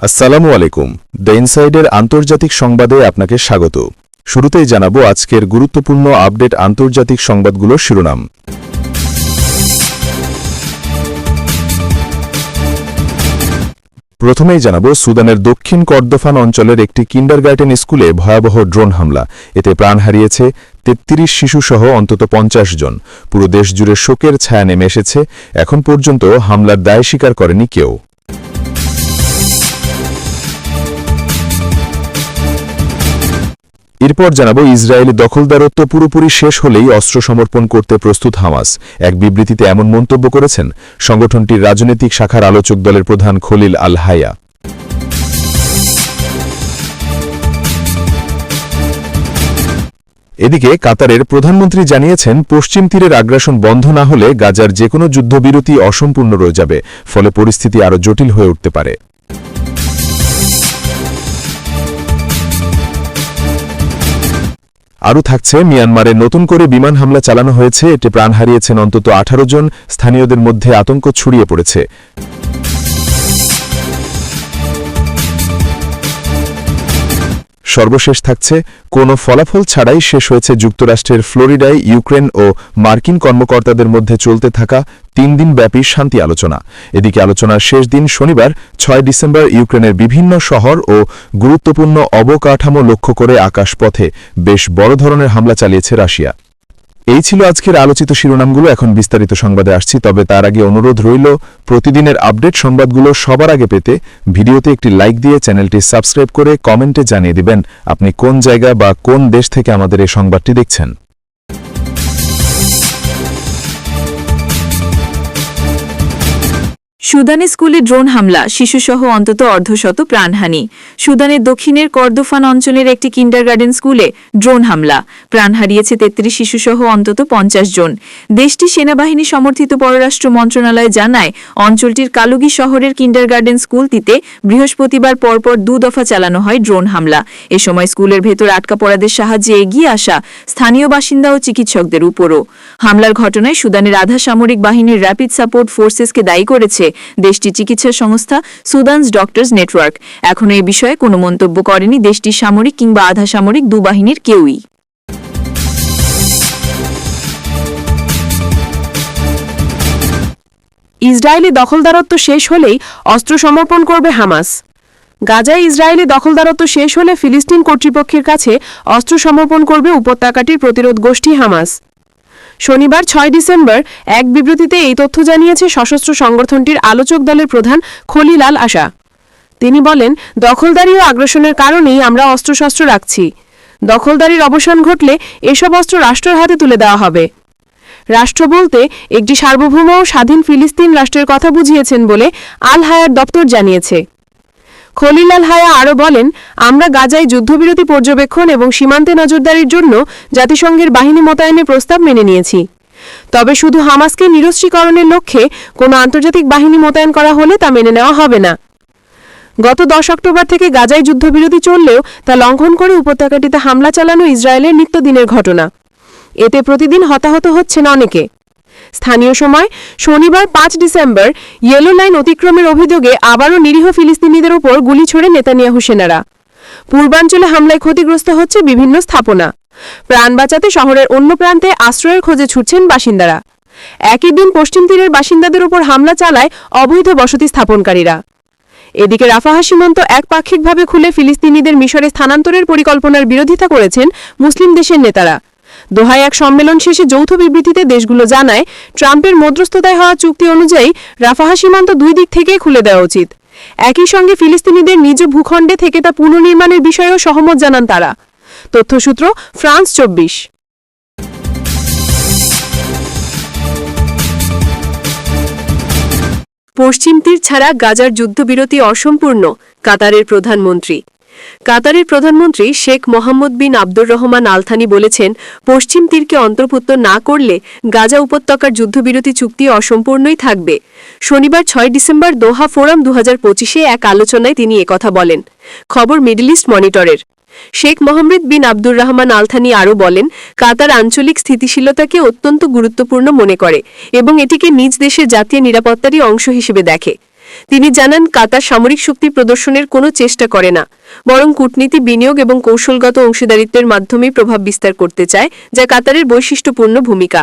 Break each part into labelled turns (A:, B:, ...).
A: আসসালামু আলাইকুম। দ্য ইনসাইডের আন্তর্জাতিক সংবাদে আপনাকে স্বাগত। শুরুতেই জানাব আজকের গুরুত্বপূর্ণ আপডেট আন্তর্জাতিক সংবাদগুলোর শিরোনাম। প্রথমেই জানাব, সুদানের দক্ষিণ কর্দফান অঞ্চলের একটি কিন্ডারগার্টেন স্কুলে ভয়াবহ ড্রোন হামলা। এতে প্রাণ হারিয়েছে তেত্রিশ শিশুসহ অন্তত পঞ্চাশ জন। পুরো দেশ জুড়ে শোকের ছায়া নেমে এসেছে। এখন পর্যন্ত হামলার দায় স্বীকার করেনি কেউ। এরপর জানাব, ইসরায়েলি দখলদারত্ব পুরোপুরি শেষ হলেই অস্ত্র সমর্পণ করতে প্রস্তুত হামাস। এক বিবৃতিতে এমন মন্তব্য করেছেন সংগঠনটির রাজনৈতিক শাখার আলোচক দলের প্রধান খলিল আল হায়া। এদিকে কাতারের প্রধানমন্ত্রী জানিয়েছেন, পশ্চিম তীরের আগ্রাসন বন্ধ না হলে গাজার যে কোনো যুদ্ধবিরতি অসম্পূর্ণ রয়ে যাবে, ফলে পরিস্থিতি আরও জটিল হয়ে উঠতে পারে। আরও থাকছে, মিয়ানমারে নতুন করে বিমান হামলা চালানো হয়েছে, এতে প্রাণ হারিয়েছেন অন্তত আঠারো জন, স্থানীয়দের মধ্যে আতঙ্ক ছড়িয়ে পড়েছে। সর্বশেষ থাকছে। কোনো ফলাফল ছাড়াই শেষ হয়েছে যুক্তরাষ্ট্রের ফ্লোরিডায় ইউক্রেন ও মার্কিন কর্মকর্তাদের মধ্যে চলতে থাকা তিন দিন ব্যাপী শান্তি আলোচনা। এদিকে আলোচনার শেষ দিন শনিবার, ছয় ডিসেম্বর ইউক্রেনের বিভিন্ন শহর ও গুরুত্বপূর্ণ অবকাঠামো লক্ষ্য করে আকাশপথে বেশ বড় ধরনের হামলা চালিয়েছে রাশিয়া। এই ছিল আজকের আলোচিত শিরোনামগুলো। এখন বিস্তারিত সংবাদে আসছি, তবে তার আগে অনুরোধ রইল, প্রতিদিনের আপডেট সংবাদগুলো সবার আগে পেতে ভিডিওতে একটি লাইক দিয়ে চ্যানেলটি সাবস্ক্রাইব করে কমেন্টে জানিয়ে দিবেন, আপনি কোন জায়গা বা কোন দেশ থেকে আমাদের এই সংবাদটি দেখছেন।
B: সুদানে স্কুলে ড্রোন হামলা, শিশুসহ অন্তত অর্ধশত প্রাণহানি। সুদানের দক্ষিণের কর্দোফান অঞ্চলের একটি কিন্ডারগার্ডেন স্কুলে ড্রোন হামলা। প্রাণ হারিয়েছে তেত্রিশ শিশুসহ অন্তত পঞ্চাশ জন। দেশটি সেনাবাহিনী সমর্থিত পররাষ্ট্র মন্ত্রণালয় জানায়, অঞ্চলটির কালুগি শহরের কিন্ডারগার্ডেন স্কুলটিতে বৃহস্পতিবার পরপর দু দফা চালানো হয় ড্রোন হামলা। এ সময় স্কুলের ভেতর আটকা পড়াদের সাহায্যে এগিয়ে আসা স্থানীয় বাসিন্দা ও চিকিৎসকদের উপরও। হামলার ঘটনায় সুদানের আধা সামরিক বাহিনীর র্যাপিড সাপোর্ট ফোর্সেসকে দায়ী করেছে দেশটির চিকিৎসা সংস্থা সুদানস ডক্টরস নেটওয়ার্ক। এখনও এ বিষয়ে কোনো মন্তব্য করেনি দেশটির সামরিক কিংবা আধা সামরিক দু বাহিনীর কেউই।
C: ইসরায়েলি দখলদারত্ব শেষ হলেই অস্ত্র সমর্পণ করবে হামাস। গাজায় ইসরায়েলি দখলদারত্ব শেষ হলে ফিলিস্তিন কর্তৃপক্ষের কাছে অস্ত্র সমর্পণ করবে উপত্যকাটির প্রতিরোধ গোষ্ঠী হামাস। শনিবার ছয় ডিসেম্বর এক বিবৃতিতে এই তথ্য জানিয়েছে সশস্ত্র সংগঠনটির আলোচক দলের প্রধান খলিলাল আশা। তিনি বলেন, দখলদারি ও আগ্রাসনের কারণেই আমরা অস্ত্রশস্ত্র রাখছি। দখলদারির অবসান ঘটলে এসব অস্ত্র রাষ্ট্রের হাতে তুলে দেওয়া হবে। রাষ্ট্র বলতে একটি সার্বভৌম ও স্বাধীন ফিলিস্তিন রাষ্ট্রের কথা বুঝিয়েছেন বলে আল হায়ার দপ্তর জানিয়েছে। খলিল আল হায়া আরও বলেন, আমরা গাজায় যুদ্ধবিরতি পর্যবেক্ষণ এবং সীমান্তে নজরদারির জন্য জাতিসংঘের বাহিনী মোতায়েনের প্রস্তাব মেনে নিয়েছি। তবে শুধু হামাসকে নিরস্ত্রীকরণের লক্ষ্যে কোনো আন্তর্জাতিক বাহিনী মোতায়েন করা হলে তা মেনে নেওয়া হবে না। গত দশ অক্টোবর থেকে গাজায় যুদ্ধবিরতি চললেও তা লঙ্ঘন করে উপত্যকাটিতে হামলা চালানো ইসরায়েলের নিত্যদিনের ঘটনা। এতে প্রতিদিন হতাহত হচ্ছেন অনেকে। স্থানীয় সময় শনিবার পাঁচ ডিসেম্বর ইয়েলো লাইন অতিক্রমের অভিযোগে আবারও নিরীহ ফিলিস্তিনিদের ওপর গুলি ছড়ে নেতানিয়াহু সেনারা। পূর্বাঞ্চলে হামলায় ক্ষতিগ্রস্ত হচ্ছে বিভিন্ন স্থাপনা। প্রাণ বাঁচাতে শহরের অন্য প্রান্তে আশ্রয়ের খোঁজে ছুটছেন বাসিন্দারা। একই দিন পশ্চিম তীরের বাসিন্দাদের ওপর হামলা চালায় অবৈধ বসতি স্থাপনকারীরা। এদিকে রাফাহা সীমান্ত একপাক্ষিকভাবে খুলে ফিলিস্তিনিদের মিশরে স্থানান্তরের পরিকল্পনার বিরোধিতা করেছেন মুসলিম দেশের নেতারা। দোহায় এক সম্মেলন শেষে যৌথ বিবৃতিতে দেশগুলো জানায়, ট্রাম্পের মধ্যস্থতায় হওয়া চুক্তি অনুযায়ী রাফাহা সীমান্ত দুই দিক থেকেই খুলে দেওয়া উচিত। একই সঙ্গে ফিলিস্তিনিদের নিজ ভূখণ্ডে থেকে তা পুনর্নির্মাণের বিষয়েও সহমত জানান তারা। তথ্যসূত্র, ফ্রান্স চব্বিশ।
B: পশ্চিম তীর ছাড়া গাজার যুদ্ধবিরতি অসম্পূর্ণ, কাতারের প্রধানমন্ত্রী। কাতারের প্রধানমন্ত্রী Sheikh Mohammed bin Abdur Rahman Al Thani বলেছেন, পশ্চিম তীরকে অন্তর্ভুক্ত না করলে গাজা উপত্যকার যুদ্ধবিরতি চুক্তি অসম্পূর্ণই থাকবে। শনিবার ছয় ডিসেম্বর দোহা ফোরাম দু হাজার এক আলোচনায় তিনি একথা বলেন। খবর Middle East মনিটরের। Sheikh Mohammed bin Abdur Rahman Al Thani আরও বলেন, কাতার আঞ্চলিক স্থিতিশীলতাকে অত্যন্ত গুরুত্বপূর্ণ মনে করে এবং এটিকে নিজ দেশের জাতীয় নিরাপত্তারই অংশ হিসেবে দেখে।
C: তিনি জানান, কাতার সামরিক শক্তি প্রদর্শনের কোনো চেষ্টা করে না, বরং কূটনীতি বিনিয়োগ এবং কৌশলগত অংশীদারিত্বের মাধ্যমেই প্রভাব বিস্তার করতে চায়, যা কাতারের বৈশিষ্ট্যপূর্ণ ভূমিকা।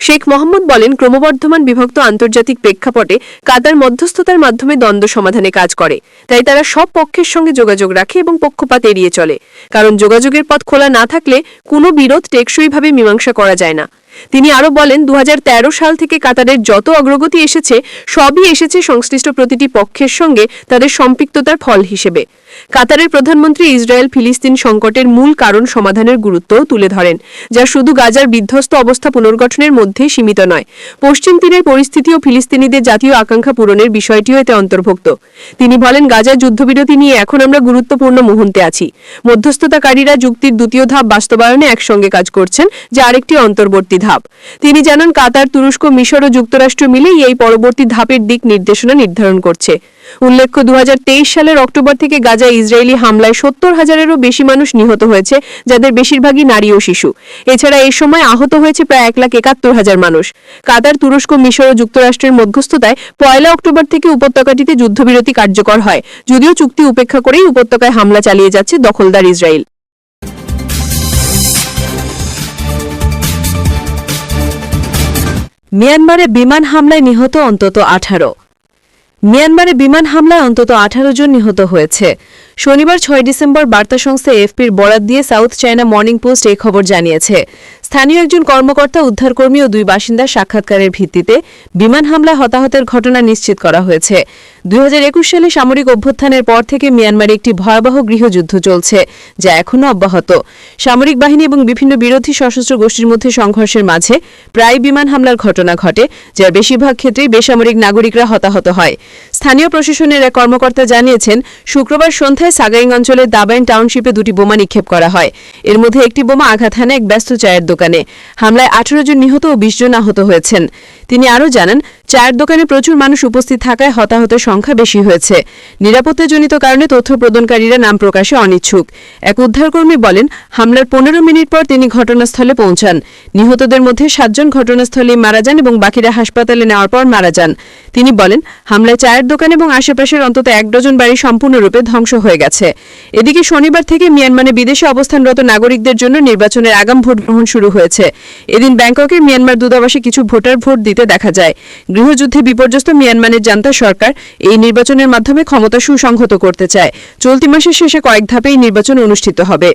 C: শেখ মোহাম্মদ বলেন, ক্রমবর্ধমান বিভক্ত আন্তর্জাতিক প্রেক্ষাপটে কাতার মধ্যস্থতার মাধ্যমে দ্বন্দ্ব সমাধানে কাজ করে, তাই তারা সব পক্ষের সঙ্গে যোগাযোগ রাখে এবং পক্ষপাত এড়িয়ে চলে। কারণ যোগাযোগের পথ খোলা না থাকলে কোনো বিরোধ টেকসইভাবে মীমাংসা করা যায় না। তিনি আরও বলেন দু হাজার তেরো সাল থেকে কাতারের যত অগ্রগতি এসেছে, সবই এসেছে সংশ্লিষ্ট প্রতিটি পক্ষের সঙ্গে তাদের সম্পৃক্ততার ফল হিসেবে। কাতারের প্রধানমন্ত্রী ইসরায়েল ফিলিস্তিন সংকটের মূল কারণ সমাধানের গুরুত্বও তুলে ধরেন, যা শুধু গাজার বিধ্বস্ত অবস্থা পুনর্গঠনের মধ্যে সীমিত নয়। পশ্চিম তীরের পরিস্থিতি ও ফিলিস্তিনিদের জাতীয় আকাঙ্ক্ষা পূরণের বিষয়টিও এতে অন্তর্ভুক্ত। তিনি বলেন গাজার যুদ্ধবিরতি নিয়ে এখন আমরা গুরুত্বপূর্ণ মুহূর্তে আছি। মধ্যস্থতাকারীরা যুক্তির দ্বিতীয় ধাপ বাস্তবায়নে একসঙ্গে কাজ করছেন, যা আরেকটি অন্তর্বর্তী ধাপ। তিনি জানান, কাতার, তুরস্ক, মিশর ও যুক্তরাষ্ট্র মিলেই এই পরবর্তী ধাপের দিক নির্দেশনা নির্ধারণ করছে। উল্লেখ্য দু সালের অক্টোবর থেকে গাজায় ইসরায়েলি হামলায় সত্তর হাজারেরও বেশি মানুষ নিহত হয়েছে, যাদের বেশিরভাগই নারী ও শিশু। এছাড়া এই সময় আহত হয়েছে প্রায় এক লাখ একাত্তর হাজার মানুষ। কাতার, তুরস্ক, মিশর ও যুক্তরাষ্ট্রের মধ্যস্থতায় পয়লা অক্টোবর থেকে উপত্যকাটিতে যুদ্ধবিরতি কার্যকর হয়। যদিও চুক্তি উপেক্ষা করেই উপত্যকায় হামলা চালিয়ে যাচ্ছে দখলদার ইসরায়েল।
D: মিয়ানমারে বিমান হামলায় নিহত অন্তত আঠারো। মিয়ানমারে বিমান হামলায় অন্তত আঠারো জন নিহত হয়েছে। শনিবার ছয় ডিসেম্বর বার্তা সংস্থা এফপির বরাত দিয়ে সাউথ চায়না মর্নিং পোস্ট এই খবর জানিয়েছে। স্থানীয় একজন কর্মকর্তা, উদ্ধারকর্মী ও দুই বাসিন্দার সাক্ষাৎকারের ভিত্তিতে বিমান হামলায় হতাহতের ঘটনা নিশ্চিত করা হয়েছে। দুই হাজার একুশ সালে সামরিক অভ্যুত্থানের পর থেকে মিয়ানমারে একটি ভয়াবহ গৃহযুদ্ধ চলছে, যা এখনও অব্যাহত। সামরিক বাহিনী এবং বিভিন্ন বিরোধী সশস্ত্র গোষ্ঠীর মধ্যে সংঘর্ষের মাঝে প্রায় বিমান হামলার ঘটনা ঘটে, যার বেশিরভাগ ক্ষেত্রেই বেসামরিক নাগরিকরা হতাহত হয়। স্থানীয় প্রশাসনের এক কর্মকর্তা জানিয়েছেন, শুক্রবার সন্ধ্যায় সাগাইং অঞ্চলের দাবাইন টাউনশিপে দুটি বোমা নিক্ষেপ করা হয়। এর মধ্যে একটি বোমা আঘাত হানে এক ব্যস্ত চায়ের দোকানে। হামলায় আঠারো জন নিহত ও বিশ জন আহত হয়েছেন। তিনি আরও জানান চায়ের দোকানে প্রচুর মানুষ উপস্থিত থাকায় হতাহতের সংখ্যা বেশি হয়েছে। নিরাপত্তাজনিত কারণে তথ্য প্রদানকারীরা নাম প্রকাশে অনিচ্ছুক। এক উদ্ধারকর্মী বলেন, হামলার পনেরো মিনিট পর তিনি ঘটনাস্থলে পৌঁছান। নিহতদের মধ্যে সাতজন ঘটনাস্থলে মারা যান এবং বাকিরা হাসপাতালে নেওয়ার পর মারা যান। তিনি বলেন, হামলায় চায়ের দোকান এবং আশেপাশের অন্তত এক ডজন বাড়ি সম্পূর্ণরূপে ধ্বংস হয়ে গেছে। এদিকে শনিবার থেকে মিয়ানমারে বিদেশে অবস্থানরত নাগরিকদের জন্য নির্বাচনের আগাম ভোট গ্রহণ শুরু হয়েছে। এদিন ব্যাংককের মিয়ানমার দূতাবাসে কিছু ভোটার ভোট দিতে দেখা যায়। গৃহযুদ্ধে বিপর্যস্ত মিয়ানমারের জান্তা সরকার এই নির্বাচনের মাধ্যমে ক্ষমতা সুসংহত করতে চায়। চলতি মাসের শেষে কয়েক ধাপে এই নির্বাচন অনুষ্ঠিত হবে।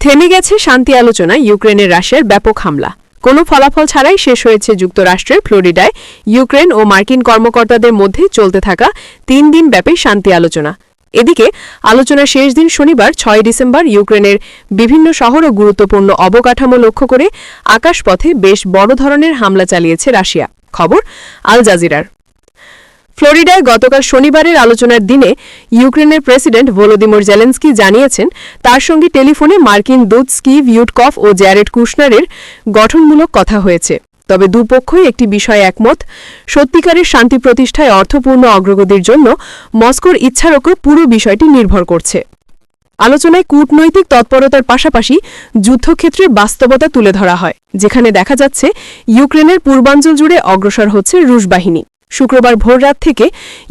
C: থেমে গেছে শান্তি আলোচনা, ইউক্রেনের রাশিয়ার ব্যাপক হামলা। কোনো ফলাফল ছাড়াই শেষ হয়েছে যুক্তরাষ্ট্রের ফ্লোরিডায়। ইউক্রেন ও মার্কিন কর্মকর্তাদের মধ্যে চলতে থাকা তিন দিন ব্যাপী শান্তি আলোচনা। এদিকে আলোচনার শেষ দিন শনিবার, ছয় ডিসেম্বর, ইউক্রেনের বিভিন্ন শহর ও গুরুত্বপূর্ণ অবকাঠামো লক্ষ্য করে আকাশপথে বেশ বড় ধরনের হামলা চালিয়েছে রাশিয়া। খবর, আল জাজিরার। ফ্লোরিডায় গতকাল শনিবারের আলোচনার দিনে ইউক্রেনের প্রেসিডেন্ট ভলোদিমোর জেলেন্সকি জানিয়েছেন, তার সঙ্গে টেলিফোনে মার্কিন দূত স্কিভ ইউটকফ ও জ্যারেড কুশনারের গঠনমূলক কথা হয়েছে। তবে দুপক্ষই একটি বিষয়ে একমত। সত্যিকারের শান্তি প্রতিষ্ঠায় অর্থপূর্ণ অগ্রগতির জন্য মস্কোর ইচ্ছার ওপর পুরো বিষয়টি নির্ভর করছে। আলোচনায় কূটনৈতিক তৎপরতার পাশাপাশি যুদ্ধক্ষেত্রের বাস্তবতা তুলে ধরা হয়, যেখানে দেখা যাচ্ছে ইউক্রেনের পূর্বাঞ্চল জুড়ে অগ্রসর হচ্ছে রুশ বাহিনী। শুক্রবার ভোররাত থেকে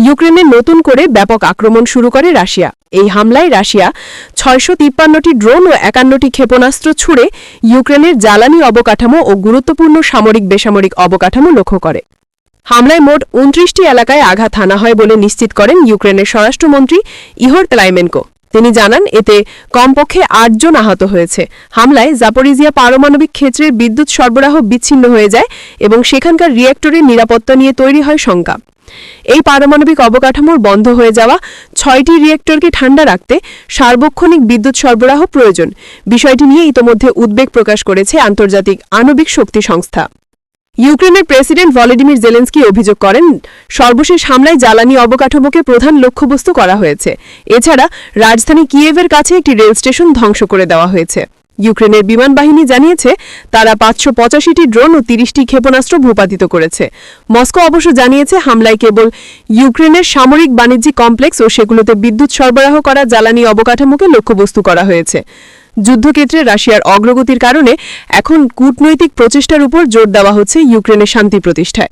C: ইউক্রেনে নতুন করে ব্যাপক আক্রমণ শুরু করে রাশিয়া। এই হামলায় রাশিয়া ছয়শো তিপ্পান্নটি ড্রোন ও একান্নটি ক্ষেপণাস্ত্র ছুড়ে ইউক্রেনের জ্বালানি অবকাঠামো ও গুরুত্বপূর্ণ সামরিক বেসামরিক অবকাঠামো লক্ষ্য করে। হামলায় মোট উনত্রিশটি এলাকায় আঘাত হানা হয় বলে নিশ্চিত করেন ইউক্রেনের স্বরাষ্ট্রমন্ত্রী ইহর তেলাইমেনকো। তিনি জানান, এতে কমপক্ষে আটজন আহত হয়েছে। হামলায় জাপরিজিয়া পারমাণবিক ক্ষেত্রের বিদ্যুৎ সরবরাহ বিচ্ছিন্ন হয়ে যায় এবং সেখানকার রিয়েক্টরের নিরাপত্তা নিয়ে তৈরি হয় শঙ্কা। এই পারমাণবিক অবকাঠামোর বন্ধ হয়ে যাওয়া ছয়টি রিয়েক্টরকে ঠান্ডা রাখতে সার্বক্ষণিক বিদ্যুৎ সরবরাহ প্রয়োজন। বিষয়টি নিয়ে ইতোমধ্যে উদ্বেগ প্রকাশ করেছে আন্তর্জাতিক আণবিক শক্তি সংস্থা। ইউক্রেনের প্রেসিডেন্ট ভলোডিমির জেলেন্সকি অভিযোগ করেন, সর্বশেষ হামলায় জ্বালানি অবকাঠামোকে প্রধান লক্ষ্যবস্তু করা হয়েছে। এছাড়া, রাজধানী কিয়েভের কাছে একটি রেল স্টেশন ধ্বংস করে দেওয়া হয়েছে। ইউক্রেনের বিমান বাহিনী জানিয়েছে, তারা পাঁচশো পঁচাশিটি ড্রোন ও তিরিশটি ক্ষেপণাস্ত্র ভূপাতিত করেছে। মস্কো অবশ্য জানিয়েছে, হামলায় কেবল ইউক্রেনের সামরিক বাণিজ্যিক কমপ্লেক্স ও সেগুলোতে বিদ্যুৎ সরবরাহ করা জ্বালানি অবকাঠামোকে লক্ষ্যবস্তু করা হয়েছে। যুদ্ধক্ষেত্রে রাশিয়ার অগ্রগতির কারণে এখন কূটনৈতিক প্রচেষ্টার উপর জোর দেওয়া হচ্ছে ইউক্রেনের শান্তি প্রতিষ্ঠায়।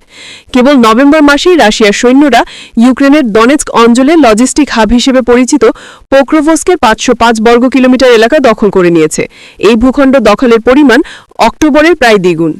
C: কেবল নভেম্বর মাসেই রাশিয়ার সৈন্যরা ইউক্রেনের দনেৎস্ক অঞ্চলে লজিস্টিক হাব হিসেবে পরিচিত পোক্রোভস্কের পাঁচশো পাঁচ বর্গ কিলোমিটার এলাকা দখল করে নিয়েছে। এই ভূখণ্ড দখলের পরিমাণ অক্টোবরের প্রায় দ্বিগুণ।